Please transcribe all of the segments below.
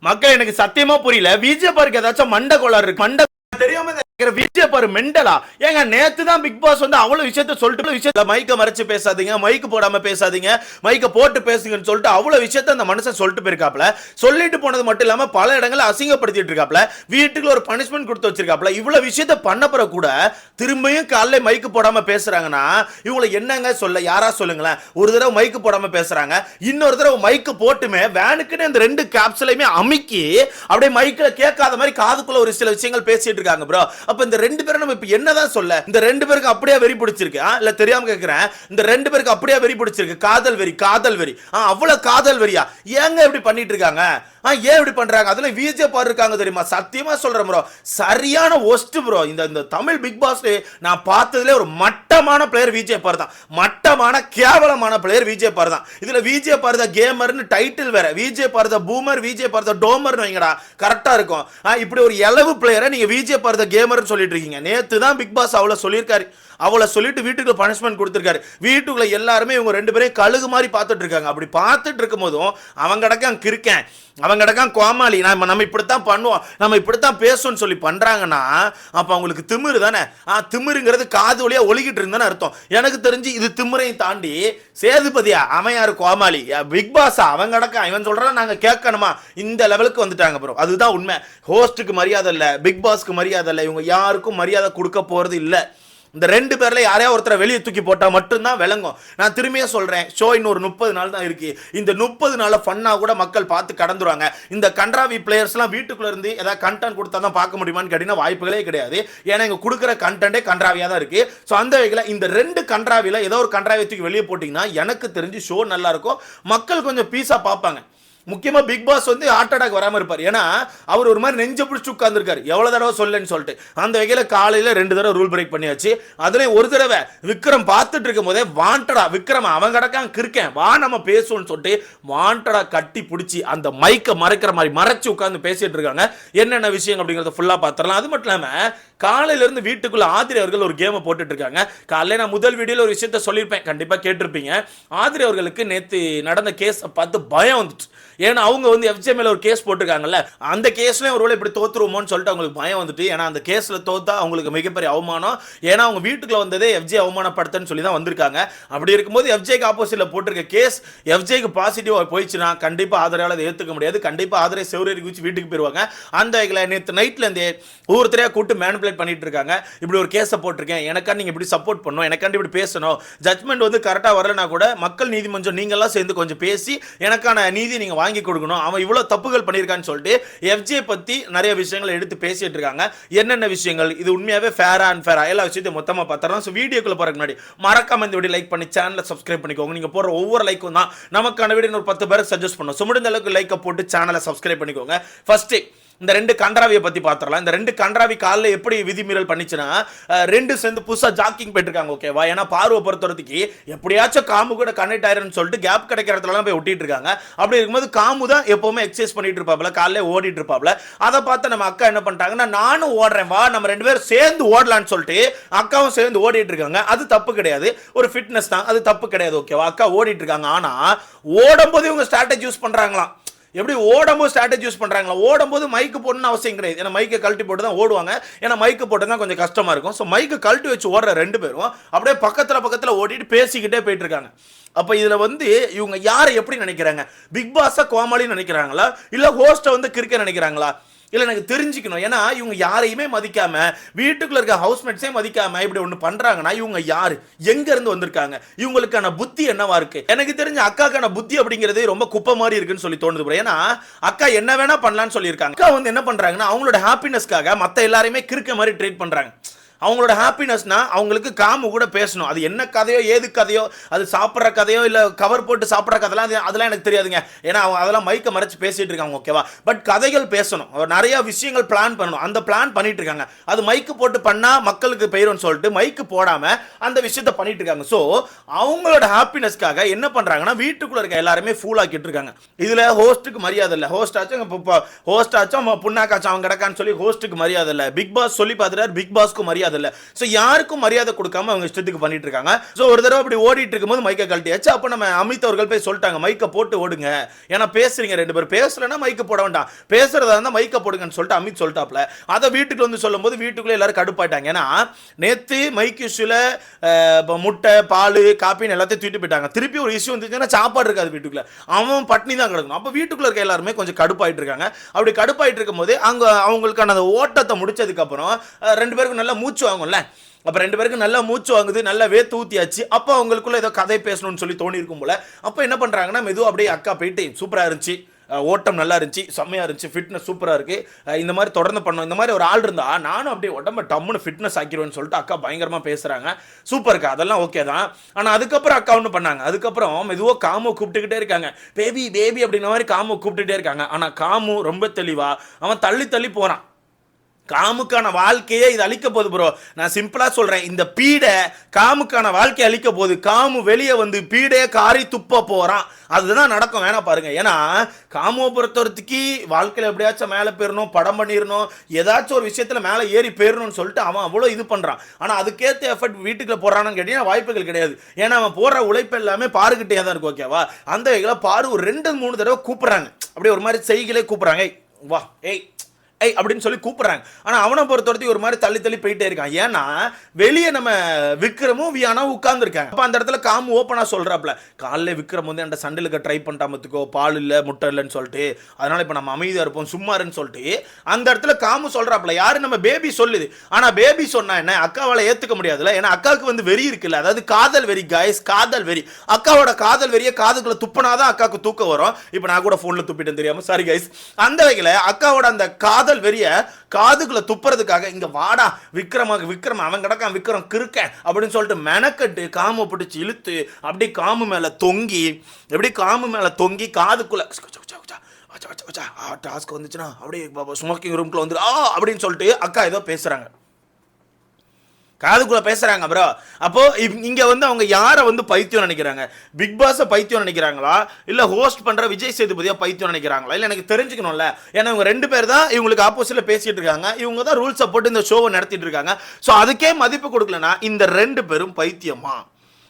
மக்கள் எனக்கு சத்தியமா புரியல. பிஜேபி ஏதாச்சும் மண்ட கோளாறு இருக்கு. மண்ட விஜய் பாரு மெண்டலா? ஏங்க நேத்து தான் பிக் பாஸ் வந்து அவ்வளவு விஷயத்த சொல்லிட்டு விஷயத்த மைக்க மறைச்சு பேசாதீங்க மைக்கு போடாம பேசாதீங்க மைக்க போட்டு பேசுங்கன்னு சொல்லிட்டு அவ்வளவு விஷயத்த அந்த மனுஷன் சொல்லிட்டு போயிருக்காப்ல. சொல்லிட்டு போனது மட்டும் இல்லாம பல இடங்களை அசிங்கப்படுத்திட்டு இருக்காப்ல. வீட்டுக்கு ஒரு பனிஷ்மெண்ட் கொடுத்து வச்சிருக்காப்ல. இவ்வளவு விஷயத்த பண்ண கூட திரும்பியும் காலைல மைக்கு போடாம பேசுறாங்கன்னா இவங்களை என்னங்க சொல்ல யாரா சொல்லுங்களேன்? ஒரு தடவை மைக்கு போடாம பேசுறாங்க இன்னொரு தடவை மைக்கு போட்டுமே வேனுக்குன்னு இந்த ரெண்டு கேப்ஸ்லையுமே அமுக்கி அப்படியே மைக்கில் கேட்காத மாதிரி காதுக்குள்ள ஒரு சில விஷயங்கள் பேசிட்டு இருக்காங்க ப்ரோ அப்ப இந்த ரெண்டு பேரும் நம்ம இப்ப என்னதான் சொல்ல? இந்த ரெண்டு பேருக்கு அப்படியே வெறி பிடிச்சிருக்கு. இல்ல தெரியாம கேக்குறேன். இந்த ரெண்டு பேருக்கு அப்படியே வெறி பிடிச்சிருக்கு. காதல் வெறி காதல் வெறி. அவ்வளவு காதல் வெறியா? ஏங்க இப்படி பண்ணிட்டு இருக்காங்க? ஏன் இப்படி பண்றாங்க? அதுல விஜய் பாரு இருக்காங்க தெரியுமா? சத்தியமா சொல்றேன் ப்ரோ சரியான ஒஸ்ட் ப்ரோ இந்த இந்த தமிழ் பிக் பாஸ் நான் பார்த்ததுல ஒரு மட்டமான பிளேயர் விஜய் பார் தான். மட்டமான கேவலமான பிளேயர் விஜய் பார் தான். இதுல விஜய் பார் தான் கேமர்னு டைட்டில் வேற. விஜய் பார் தான் பூமர் விஜய் பார் தான் டோமர்னு வைங்கடா. கரெக்டா இருக்கும். இப்படி ஒரு எளவு பிளேயரை நீங்க விஜய் பார் தான் சொல்லிட்டு இருக்கீங்க. நேத்து தான் பிக் பாஸ் அவ்வளவு சொல்லியிருக்காரு. அவளை சொல்லிட்டு வீட்டுக்குள்ள பனிஷ்மெண்ட் கொடுத்துருக்காரு. வீட்டுக்குள்ள எல்லாருமே இவங்க ரெண்டு பேரையும் கழுகு மாதிரி பார்த்துட்டு இருக்காங்க. அப்படி பார்த்துட்டு இருக்கும் போதும் அவன் கிடக்கான் கிருக்கேன் அவன் கிடக்கான் கோமாளி. நம்ம நம்ம இப்படித்தான் பண்ணுவோம். நம்ம இப்படித்தான் பேசுவோம்னு சொல்லி பண்றாங்கன்னா அப்ப அவங்களுக்கு திமிரு தானே? ஆ திமிருங்கிறது காது வழியா ஒழுகிட்டு இருந்தானே அர்த்தம். எனக்கு தெரிஞ்சு இது திமிரையும் தாண்டி சேதுபதியா அவன் யார்? கோமாளி. பிக் பாஸா அவன் கிடக்கான். இவன் சொல்கிறான் நாங்க கேட்கணுமா? இந்த லெவலுக்கு வந்துட்டாங்க ப்ரோ அதுதான் உண்மை. ஹோஸ்ட்டுக்கு மரியாதை இல்லை. பிக் பாஸ்க்கு மரியாதை இல்லை. இவங்க யாருக்கும் மரியாதை கொடுக்க போறது இல்லை. இந்த ரெண்டு பேரில் யாரையா ஒருத்தரை வெளியே தூக்கி போட்டால் மட்டும்தான் விளங்கும். நான் திரும்பியே சொல்கிறேன் ஷோ இன்னொரு முப்பது நாள் தான் இருக்குது இந்த முப்பது நாளில் ஃபன்னாக கூட மக்கள் பார்த்து கடந்துருவாங்க. இந்த கண்ட்ராவி பிளேயர்ஸ்லாம் வீட்டுக்குள்ளே இருந்து ஏதாவது கண்டென்ட் கொடுத்தா தான் பார்க்க முடியுமான்னு கேட்டிங்கன்னா வாய்ப்புகளே கிடையாது. ஏன்னா இங்கே கொடுக்குற கண்டென்ட்டே கண்ட்ராவியாக தான் இருக்குது ஸோ அந்த வகையில் இந்த ரெண்டு கண்ட்ராவியில் ஏதோ ஒரு கன்றாவி தூக்கி வெளியே போட்டிங்கன்னா எனக்கு தெரிஞ்சு ஷோ நல்லாயிருக்கும் மக்கள் கொஞ்சம் பீஸாக பார்ப்பாங்க. முக்கியமாக பிக் பாஸ் வந்து ஹார்ட் அட்டாக் வராமல் இருப்பார். ஏன்னா அவர் ஒரு மாதிரி நெஞ்ச பிடிச்சி உட்காந்துருக்காரு எவ்வளோ தடவை சொல்லுன்னு சொல்லிட்டு. அந்த வகையில் காலையில் ரெண்டு தடவை ரூல் பிரேக் பண்ணியாச்சு. அதுலேயும் ஒரு தடவை விக்ரம் பார்த்துட்டு இருக்கும் போதே வாண்டடா விக்ரம் அவன் கிடக்கான் கிறுக்கேன் வா நம்ம பேசுவோம்னு சொல்லிட்டு வாண்டடா கட்டி பிடிச்சி அந்த மைக்கை மறைக்கிற மாதிரி மறைச்சு உட்காந்து பேசிட்டு இருக்காங்க. என்னென்ன விஷயம் அப்படிங்கிறத ஃபுல்லாக பார்த்துடலாம் அது மட்டும் இல்லாமல் காலையிலேருந்து வீட்டுக்குள்ளே ஆதிரி அவர்கள் ஒரு கேமை போட்டுட்டு இருக்காங்க. காலையில் நான் முதல் வீடியோவில் ஒரு விஷயத்த சொல்லியிருப்பேன். கண்டிப்பாக கேட்டிருப்பீங்க. ஆதிரி அவர்களுக்கு நேற்று நடந்த கேஸை பார்த்து பயம் வந்துச்சு. ஏன்னா அவங்க வந்து எஃப்ஜே மேல ஒரு கேஸ் போட்டிருக்காங்கல்ல அந்த கேஸ்லயும் ஒருவேளை இப்படி தோத்துருவோமோன்னு சொல்லிட்டு அவங்களுக்கு பயம் வந்துட்டு ஏன்னா அந்த கேஸ்ல தோத்தா அவங்களுக்கு மிகப்பெரிய அவமானம். ஏன்னா அவங்க வீட்டுக்குள்ள வந்ததே எஃப்ஜே அவமானப்படுத்தன்னு சொல்லி தான் வந்திருக்காங்க. அப்படி இருக்கும்போது எஃப்ஜேக்கு ஆப்போசிட்ல போட்டிருக்க கேஸ் எஃப்ஜேக்கு பாசிட்டிவா போயிடுச்சுன்னா கண்டிப்பா ஆதரவால அதை ஏத்துக்க முடியாது. கண்டிப்பா ஆதரவை செவ்வரேறி குச்சி வீட்டுக்கு போயிருவாங்க. அந்த வகையில் நேற்று நைட்ல இருந்தே ஒவ்வொருத்தரையா கூட்டு மேனிபுலேட் பண்ணிட்டு இருக்காங்க. இப்படி ஒரு கேஸை போட்டிருக்கேன். எனக்கா நீங்க இப்படி சப்போர்ட் பண்ணணும். எனக்காண்டி இப்படி பேசணும். ஜட்மெண்ட் வந்து கரெக்டாக வரலனா கூட மக்கள் நீதிமன்றம் நீங்களாம் சேர்ந்து கொஞ்சம் பேசி எனக்கான நீதி நீங்கள் வாங்கி கொடுக்கணும். அவன் இவ்வளோ தப்புகள் பண்ணியிருக்கான்னு சொல்லிட்டு எஃப்ஜே பற்றி நிறைய விஷயங்களை எடுத்து பேசிட்டு இருக்காங்க. என்னென்ன விஷயங்கள்? இது உண்மையாகவே ஃபேரா அண்ட் ஃபேரா எல்லா விஷயத்தையும் மொத்தமாக பார்த்துறோம் ஸோ வீடியோக்குள்ள போகிறக்கு முன்னாடி மறக்காம இந்த வீடியோ லைக் பண்ணி சேனலை சப்ஸ்கிரைப் பண்ணிக்கோங்க. நீங்கள் போகிற ஒவ்வொரு லைக்கும் தான். நமக்கான வீடியோ ஒரு பத்து பேருக்கு சஜஸ்ட் பண்ணோம். ஸோ முடிந்த அளவுக்கு லைக்கை போட்டு சேனலை சப்ஸ்கிரைப் பண்ணிக்கோங்க. ஃபஸ்ட்டு இந்த ரெண்டு கண்டராவியை பற்றி பார்த்துடலாம் இந்த ரெண்டு கண்டராவி காலில் எப்படி விதிமீறல் பண்ணிச்சுன்னா ரெண்டு சேர்ந்து புதுசாக ஜாக்கிங் போயிட்டுருக்காங்க ஓகேவா ஏன்னா பார்வை பொறுத்தவரத்துக்கு எப்படியாச்சும் காமு கூட கனெக்ட் ஆயிரும்னு சொல்லிட்டு கேப் கிடைக்கிற இடத்துலலாம் போய் ஒட்டிட்டு இருக்காங்க. அப்படி இருக்கும்போது காமு தான் எப்போவுமே எக்ஸசைஸ் பண்ணிட்டு இருப்பாப்ல காலையில ஓடிட்டு இருப்பாப்ல அதை பார்த்து நம்ம அக்கா என்ன பண்ணிட்டாங்கன்னா நானும் ஓடுறேன் வா? நம்ம ரெண்டு பேரும் சேர்ந்து ஓடலான்னு சொல்லிட்டு அக்காவும் சேர்ந்து ஓடிட்டு இருக்காங்க. அது தப்பு கிடையாது. ஒரு ஃபிட்னஸ் தான் அது தப்பு கிடையாது ஓகேவா அக்கா ஓடிட்டு இருக்காங்க. ஆனால் ஓடும்போது இவங்க ஸ்ட்ராட்டஜி யூஸ் பண்ணுறாங்களாம் எப்படி ஓடும்போது ஸ்ட்ராட்டஜி யூஸ் பண்ணுறாங்களா ஓடும்போது மைக்கு போடணும்னு அவசியம் கிடையாது. ஏன்னா மைக்கை கழட்டி போட்டு தான் ஓடுவாங்க. ஏன்னா மைக்கு போட்டு தான் கொஞ்சம் கஷ்டமாக இருக்கும். ஸோ மைக்கை கழட்டி வச்சு ஓடுற ரெண்டு பேரும் அப்படியே பக்கத்தில் பக்கத்தில் ஓடிட்டு பேசிக்கிட்டே போயிட்டு இருக்காங்க. இதில் வந்து இவங்க யாரை எப்படி நினைக்கிறாங்க? பிக் பாஸை கோமாளின்னு நினைக்கிறாங்களா? இல்லை ஹோஸ்ட்டை வந்து கிரிக்கெட் நினைக்கிறாங்களா? இல்லை எனக்கு தெரிஞ்சுக்கணும். ஏன்னா இவங்க யாரையுமே மதிக்காம வீட்டுக்குள்ள இருக்க ஹவுஸ்மேட்ஸே மதிக்காம இப்படி ஒன்று பண்றாங்கன்னா இவங்க யாரு? எங்க இருந்து வந்திருக்காங்க? இவங்களுக்கான புத்தி என்னவா இருக்கு? எனக்கு தெரிஞ்ச அக்காக்கான புத்தி அப்படிங்கிறது ரொம்ப குப்பை மாதிரி இருக்குன்னு சொல்லி தோணுது bro. ஏன்னா அக்கா என்ன வேணா பண்ணலாம்னு சொல்லியிருக்காங்க. அக்கா வந்து என்ன பண்றாங்கன்னா அவங்களோட ஹாப்பினஸ்க்காக மற்ற எல்லாரையுமே கிறுக்க மாதிரி ட்ரீட் பண்றாங்க. அவங்களோட ஹாப்பினஸ்னால் அவங்களுக்கு காமு கூட பேசணும். அது என்ன கதையோ ஏது கதையோ அது சாப்பிட்ற கதையோ இல்லை கவர் போட்டு சாப்பிட்ற கதைலாம் அது அதெல்லாம் எனக்கு தெரியாதுங்க. ஏன்னா அவங்க அதெல்லாம் மைக்கை மறைச்சு பேசிகிட்டு இருக்காங்க ஓகேவா பட் கதைகள் பேசணும். நிறைய விஷயங்கள் பிளான் பண்ணணும். அந்த பிளான் பண்ணிட்டு இருக்காங்க. அது மைக்கு போட்டு பண்ணால் மக்களுக்கு போயிடும்னு சொல்லிட்டு மைக்கு போடாமல் அந்த விஷயத்த பண்ணிட்டு இருக்காங்க. ஸோ அவங்களோட ஹாப்பினஸ்க்காக என்ன பண்ணுறாங்கன்னா வீட்டுக்குள்ளே இருக்க எல்லாருமே ஃபூல் ஆக்கிட்டு இருக்காங்க. இதில் ஹோஸ்ட்டுக்கு மரியாதை இல்லை. ஹோஸ்ட் ஆச்சும் இப்போ ஹோஸ்ட் ஆச்சும் புண்ணாக்காச்சும் அவங்க கிடக்கான்னு சொல்லி ஹோஸ்ட்டுக்கு மரியாதை இல்லை. பிக் பாஸ் சொல்லி பார்த்துட்டார் பிக் பாஸ்க்கு மரியாதை மரியாதை இல்லை ஸோ யாருக்கும் மரியாதை கொடுக்காம அவங்க இஷ்டத்துக்கு பண்ணிட்டு இருக்காங்க ஸோ ஒரு தடவை அப்படி ஓடிட்டு இருக்கும்போது மைக்கை கழட்டியாச்சு அப்போ நம்ம அமித் அவர்கள் போய் சொல்லிட்டாங்க மைக்கை போட்டு ஓடுங்க. ஏன்னா பேசுறீங்க ரெண்டு பேரும். பேசலைன்னா மைக்கை போட வேண்டாம். பேசுறதா இருந்தால் மைக்கை போடுங்கன்னு சொல்லிட்டு அமித் சொல்லிட்டாப்ல. அதை வீட்டுக்கு வந்து சொல்லும்போது வீட்டுக்குள்ளே எல்லாரும் கடுப்பாயிட்டாங்க. ஏன்னா நேத்து மைக் இஷ்யூல முட்டை பால் காப்பின்னு எல்லாத்தையும் தூக்கிட்டு போயிட்டாங்க. திருப்பி ஒரு இஷ்யூ வந்துச்சுன்னா சாப்பாடு இருக்காது வீட்டுக்குள்ள. அவன் பட்னி தான் கிடக்கணும். அப்போ வீட்டுக்குள்ள இருக்க எல்லாருமே கொஞ்சம் கடுப்பாயிட்டு இருக்காங்க அப்படி கடுப்பாயிட்டு இருக்கும்போது அங்க அவங்களுக்கான அந்த ஓட்டத்தை முடிச்சதுக்கப்புறம் ரெண்டு பேருக்கும் நல்லா மூச்சு வாங்கும்ல. அப்போ ரெண்டு பேருக்கு நல்லா மூச்சு வாங்குது நல்லா வேத்து ஊற்றியாச்சு அப்போ அவங்களுக்குள்ள ஏதோ கதை பேசணும்னு சொல்லி தோணியிருக்கும் போல. அப்போ என்ன பண்ணுறாங்கன்னா மெதுவாக அப்படியே அக்கா போயிட்டு சூப்பராக இருந்துச்சு. ஓட்டம் நல்லா இருந்துச்சு. செம்மையாக இருந்துச்சு. ஃபிட்னஸ் சூப்பராக இருக்குது இந்த மாதிரி தொடர்ந்து பண்ணோம் இந்த மாதிரி ஒரு ஆள் இருந்தா நானும் அப்படியே உடம்பு டம்முன்னு ஃபிட்னஸ் ஆக்கிடுவேன்னு சொல்லிட்டு அக்கா பயங்கரமாக பேசுகிறாங்க சூப்பர் இருக்கா அதெல்லாம் ஓகே தான். ஆனால் அதுக்கப்புறம் அக்கா ஒன்று பண்ணாங்க. அதுக்கப்புறம் மெதுவாக காமு கூப்பிட்டுக்கிட்டே இருக்காங்க. பேபி பேபி அப்படின்ற மாதிரி காமு கூப்பிட்டுட்டே இருக்காங்க. ஆனால் காமு ரொம்ப தெளிவாக அவன் தள்ளி தள்ளி போகிறான் காமுக்கான வாழ்க்கையே இது அழிக்க போகுது ப்ரோ நான் சிம்பிளாக சொல்கிறேன் இந்த பீடை காமுக்கான வாழ்க்கையை அழிக்க போகுது. காமு வெளியே வந்து பீடையை காரி துப்ப போகிறான் அதுதான் நடக்கும். வேணா பாருங்கள் ஏன்னா காமுவை பொறுத்தவரத்துக்கு வாழ்க்கையில் எப்படியாச்சும் மேலே போயிடணும் படம் பண்ணிடணும் ஏதாச்சும் ஒரு விஷயத்தில் மேலே ஏறி போயிடணும்னு சொல்லிட்டு அவன் அவ்வளோ இது பண்ணுறான் ஆனால் அதுக்கேற்ற எஃபர்ட் வீட்டுக்குள்ள போறான்னு கேட்டிங்கன்னா வாய்ப்புகள் கிடையாது. ஏன்னா அவன் போடுற உழைப்பு எல்லாமே பாருக்கிட்டே தான் இருக்கும் ஓகேவா அந்த வகையில் பாரு ஒரு ரெண்டு மூணு தடவை கூப்பிட்றாங்க. அப்படியே ஒரு மாதிரி செய்களே கூப்பிட்றாங்க. வா ஏய் ஐ அப்படின்னு சொல்லி கூப்பிடுறாங்க. ஆனால் அவனை பொறுத்தவரைக்கும் ஒரு மாதிரி தள்ளி தள்ளி போயிட்டே இருக்கான். ஏன்னா வெளியே நம்ம விக்ரமும் வியானா உட்காந்துருக்காங்க அப்போ அந்த இடத்துல காமு ஓப்பனாக சொல்கிறாப்புல காலைல விக்ரம் வந்து அந்த சண்டையிலுக்கு ட்ரை பண்ணிட்டாமத்துக்கோ பால் இல்லை முட்டை இல்லைன்னு சொல்லிட்டு அதனால் இப்போ நம்ம அமைதியாக இருப்போம் சும்மாருன்னு சொல்லிட்டு அந்த இடத்துல காமு சொல்கிறாப்புல யார் நம்ம பேபி சொல்லுது. ஆனால் பேபி சொன்னா என்ன அக்காவால் ஏற்றுக்க முடியாதுல்ல. ஏன்னா அக்காவுக்கு வந்து வெறி இருக்குல்ல. அதாவது காதல் வெறி காய்ஸ் காதல் வெறி. அக்காவோட காதல் வெறிய துப்பினா துப்புனாதான் அக்காவுக்கு தூக்கம் வரும். இப்போ நான் கூட ஃபோனில் துப்பிட்டேன் தெரியாமல் சாரி கைஸ் அந்த வகையில் அக்காவோட அந்த காதல் வெறிய காதுக்குள்ள துப்புறதுக்காக இங்க வாடா விக்ரம விக்ரம் அவன் கிடக்கான் விக்ரம் கிறுக்க அப்படின்னு சொல்லிட்டு மெனக்கட்டு காம பிடிச்சி இழுத்து அப்படி காமு மேல தொங்கி எப்படி காமு மேல தொங்கி காதுக்குள்ள டாஸ்க் வந்துச்சுன்னா அப்படியே ஸ்மோக்கிங் ரூம்குள்ள வந்துரு ஆ அப்படின்னு சொல்லிட்டு அக்கா ஏதோ பேசுறாங்க. காதுக்குள்ள பேசுறாங்க ப்ரோ அப்போ இவ்- இங்க வந்து அவங்க யாரை வந்து பைத்தியம் நினைக்கிறாங்க? பிக் பாஸை பைத்தியம் நினைக்கிறாங்களா? இல்ல ஹோஸ்ட் பண்ற விஜய் சேதுபதியா பைத்தியம் நினைக்கிறாங்களா? இல்ல எனக்கு தெரிஞ்சுக்கணும்ல. ஏன்னா இவங்க ரெண்டு பேர் தான் இவங்களுக்கு ஆப்போசிட்ல பேசிட்டு இருக்காங்க. இவங்க தான் ரூல்ஸை போட்டு இந்த ஷோவை நடத்திட்டு இருக்காங்க. ஸோ அதுக்கே மதிப்பு கொடுக்கலனா இந்த ரெண்டு பேரும் பைத்தியமா?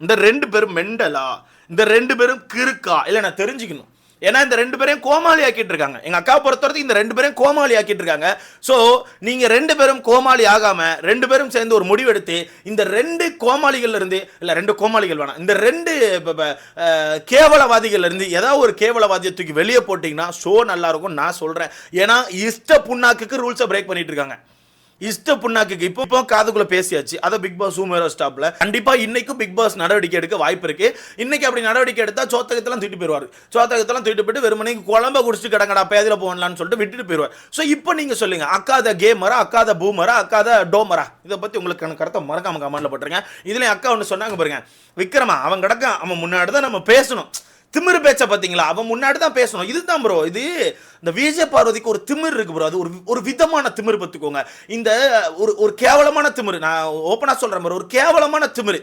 இந்த ரெண்டு பேரும் மெண்டலா? இந்த ரெண்டு பேரும் கிறுக்கா? இல்ல நான் தெரிஞ்சுக்கணும். ஏன்னா இந்த ரெண்டு பேரையும் கோமாளி ஆக்கிட்டு இருக்காங்க எங்க அக்கா பொறுத்தவரைக்கும் இந்த ரெண்டு பேரையும் கோமாளி ஆக்கிட்டு இருக்காங்க ஸோ நீங்க ரெண்டு பேரும் கோமாளி ஆகாம ரெண்டு பேரும் சேர்ந்து ஒரு முடிவெடுத்து இந்த ரெண்டு கோமாளிகள் இருந்து இல்ல ரெண்டு கோமாளிகள் வேணாம் இந்த ரெண்டு கேவலவாதிகள் இருந்து ஏதாவது ஒரு கேவலவாதியை தூக்கி வெளியே போட்டீங்கன்னா ஷோ நல்லா இருக்கும் நான் சொல்றேன். ஏன்னா இஷ்ட புண்ணாக்குக்கு ரூல்ஸை பிரேக் பண்ணிட்டு இருக்காங்க இஷ்ட புண்ணாக்குக்கு இப்போ இப்போ காதுக்குள்ள பேசியாச்சு. அதை பிக் பாஸ் சூமேரோ ஸ்டாப்ல கண்டிப்பா இன்னைக்கும் பிக் பாஸ் நடவடிக்கை எடுக்க வாய்ப்பு இருக்கு. இன்னைக்கு அப்படி நடவடிக்கை எடுத்தா சோத்தகத்தெல்லாம் தூக்கிட்டு போயிருவாரு. சோத்தகத்தெல்லாம் தூக்கிட்டு போயிட்டு வெறுமனே குழம்ப குடிச்சிட்டு கிடங்கடா பேதில போகலாம்னு சொல்லிட்டு விட்டுட்டு போயிருவார். ஸோ இப்போ நீங்க சொல்லுங்க அக்காத கேமரா அக்காத பூமரா அக்காத டோமரா இதை பத்தி உங்களுக்கு கருத்தை மறக்காம கமெண்ட்ல போட்டுருங்க. இதுல அக்கா ஒன்று சொன்னாங்க பாருங்க விக்ரமா அவன் கிடக்க அவன் முன்னாடி தான் நம்ம பேசணும். திமிரு பேச்சை பார்த்தீங்களா? அவன் முன்னாடி தான் பேசணும். இதுதான் ப்ரோ இது இந்த விஜய பார்வதிக்கு ஒரு திமிர் இருக்கு ப்ரோ அது ஒரு ஒரு விதமான திமிரு பார்த்துக்கோங்க. இந்த ஒரு ஒரு கேவலமான திமிர். நான் ஓப்பனாக சொல்கிறேன் ப்ரோ ஒரு கேவலமான திமிர்.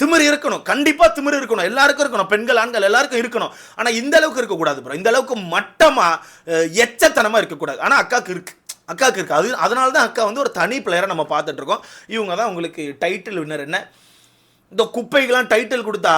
திமிரு இருக்கணும். கண்டிப்பாக திமிரு இருக்கணும். எல்லாருக்கும் இருக்கணும். பெண்கள் ஆண்கள் எல்லாருக்கும் இருக்கணும். ஆனால் இந்த அளவுக்கு இருக்கக்கூடாது ப்ரோ இந்த அளவுக்கு மட்டமாக எச்சத்தனமாக இருக்கக்கூடாது. ஆனால் அக்காக்கு இருக்குது அக்காவுக்கு இருக்குது அது அதனால தான் அக்கா வந்து ஒரு தனி பிளேயரை நம்ம பார்த்துட்ருக்கோம் இவங்க தான் உங்களுக்கு டைட்டில் வின்னர் என்ன? இந்த குப்பைக்கெல்லாம் டைட்டில் கொடுத்தா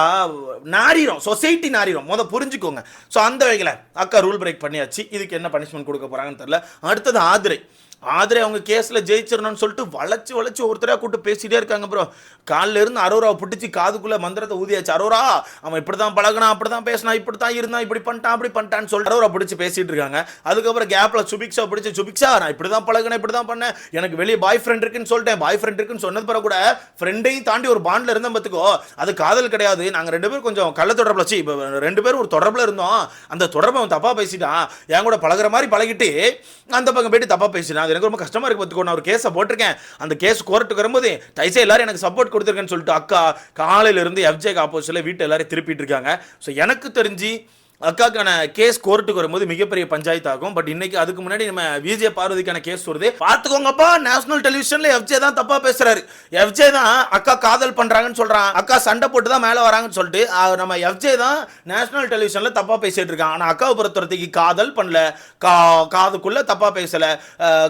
நாரிடும் சொசைட்டி நாரிடும் மொதல் புரிஞ்சுக்கோங்க. ஸோ அந்த வகையில் அக்கா ரூல் பிரேக் பண்ணியாச்சு. இதுக்கு என்ன பனிஷ்மெண்ட் கொடுக்க போகிறாங்கன்னு தெரில அடுத்தது ஆதிரை. ஆதரே அவங்க கேஸில் ஜெயிச்சிடணும்னு சொல்லிட்டு வளைச்சு வளைச்சு ஒருத்தராக கூப்பிட்டு பேசிகிட்டே இருக்காங்க ப்ரோ காலில் இருந்து அரோராவை பிடிச்சி காதுக்குள்ளே மந்திரத்தை ஊதியாச்சு. அரோரா அவன் இப்படி தான் பழகினான் அப்படி தான் பேசினான் இப்படி தான் இருந்தான் இப்படி பண்ணிட்டான் அப்படி பண்ணிட்டான்னு சொல்லிட்டு அரோரா பிடிச்சி பேசிகிட்டு இருக்காங்க. அதுக்கப்புறம் கேப்பில் சுபிக்ஷா பிடிச்சி சுபிக்ஷா நான் இப்படி தான் பழகினேன் இப்படி தான் பண்ணேன். எனக்கு வெளியே பாய் ஃப்ரெண்ட் இருக்குன்னு சொல்லிட்டேன். பாய் ஃப்ரெண்ட் இருக்குன்னு சொன்னது பிறகு கூட ஃப்ரெண்டையும் தாண்டி ஒரு பாண்டில் இருந்தேன் பார்த்துக்கோ. அது காதல் கிடையாது. நாங்கள் ரெண்டு பேரும் கொஞ்சம் கள்ள தொடர்பில் வச்சு இப்போ ரெண்டு பேரும் ஒரு தொடர்பில் இருந்தோம். அந்த தொடர்பை அவன் தப்பாக பேசிட்டான். என் கூட பழகுற மாதிரி பழகிட்டு அந்த பக்கம் போயிட்டு தப்பாக பேசிட்டான் அது எனக்கு ரொம்ப கஷ்டமாக இருக்கு பார்த்துக்கோ. நான் ஒரு கேஸை போட்டிருக்கேன். அந்த கேஸ் கோர்ட்டுக்கு வரும்போது டைசே எல்லாரும் எனக்கு சப்போர்ட் கொடுத்துருக்கேன்னு சொல்லிட்டு அக்கா காலையில இருந்து எஃப்ஜேக்கு ஆப்போசிட்டில் வீட்டை எல்லாரும் திருப்பிட்டு இருக்காங்க. ஸோ எனக்கு தெரிஞ்சு அக்காக்கான கேஸ் கோர்ட்டுக்கு வரும்போது மிகப்பெரிய பஞ்சாயத்து ஆகும். பட் இன்னைக்கு அதுக்கு முன்னாடி நம்ம விஜய பார்வதிக்கான கேஸ் வருது. பாத்துக்கோங்கப்பா நேஷனல் டெலிவிஷன்ல எஃப்ஜே தான் தப்பா பேசுறாரு. எஃப்ஜே தான் அக்கா காதல் பண்றாங்கன்னு சொல்றான். அக்கா சண்டை போட்டு தான் மேல வராங்கன்னு சொல்லிட்டு நம்ம எஃப்ஜே தான் நேஷனல் டெலிவிஷன்ல தப்பா பேசிட்டு இருக்கான். ஆனா அக்காவை பொறுத்தவரைக்கும் காதல் பண்ணல. கா காதுக்குள்ள தப்பா பேசல.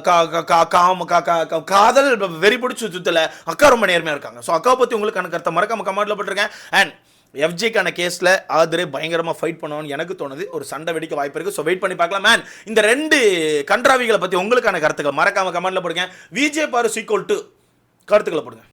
கா- கா- கா- கா- கா- கா- காதல் வெறி பிடிச்சி சுத்தல. அக்கா ரொம்ப நேர்மையா இருக்காங்க. ஸோ அக்காவை பத்தி உங்களுக்கு கருத்தை மறக்காம கமெண்ட்ல போட்டிருக்கேன். அண்ட் எஃப்ஜேக்கான கேஸில் ஆதரே பயங்கரமாக ஃபைட் பண்ணணும்னு எனக்கு தோணுது. ஒரு சண்டை வெடிக்க வாய்ப்பு இருக்குது ஸோ வெயிட் பண்ணி பார்க்கலாம் மேன் இந்த ரெண்டு கன்றாவிகளை பற்றி உங்களுக்கான கருத்துக்கள் மறக்காமல் கமெண்ட்டில் போடுங்க. விஜே பாரு சீக்வல் டு கருத்துக்களை போடுங்க.